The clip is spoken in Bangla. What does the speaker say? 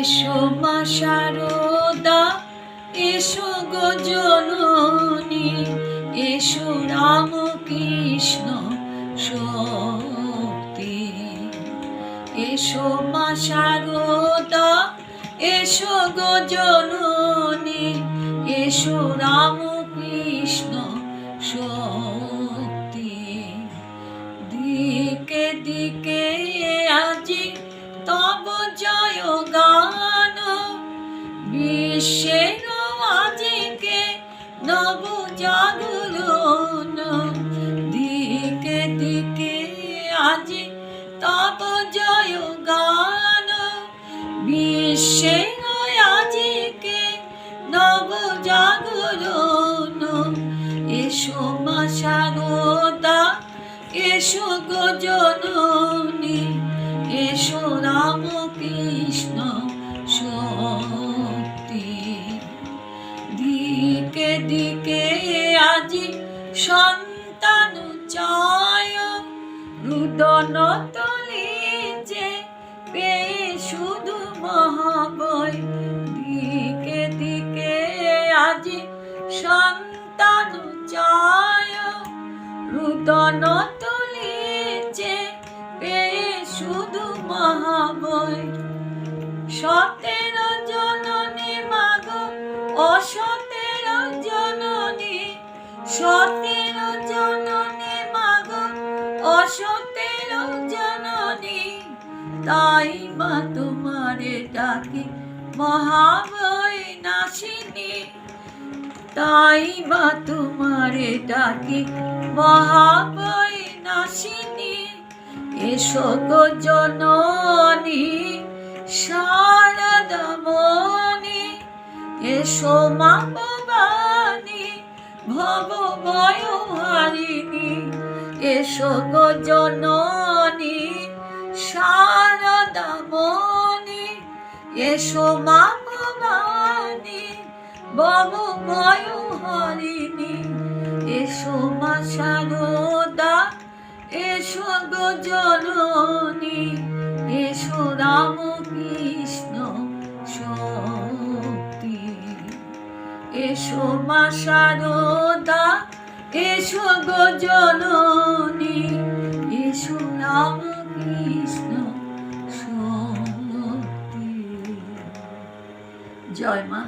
এসো মা শারদা এসো গো জননী, এসো রাম কৃষ্ণ শক্তি। এসো মা শারদা এসো গো জননী, এসো রাম বিশ্বের নব জাগরণ দিকে দিকে আজি তব জয় গান। বিশ্বের আজিকে নব জাগরণ এসো মা শারদা এসো গো জননী, এসো রাম সন্তান চায় রুদন তলি যে পেয়ে শুধু মহাবয় দিকে দিকে আজি সন্তান চায় রুদন তলি যে পেয়ে শুধু মহাবয় সতের অসতের জননী, তাই মা তোমারে ডাকি মহাবয় নাসিনী। তাই বা তোমারে ডাকি মহাবয় নাসিনী। এসো গো জননী শারদমণি এসো মা ভব হারিণী। এসো গো জননী শারদমণি এসো মা ভবানী ভব হারিণী, এসো মা শারদা, এসো গো জননী, এসো রাম কৃষ্ণ শক্তি, এসো মা শারদা এসো গো জননী এসো নাম কৃষ্ণ জয় মা।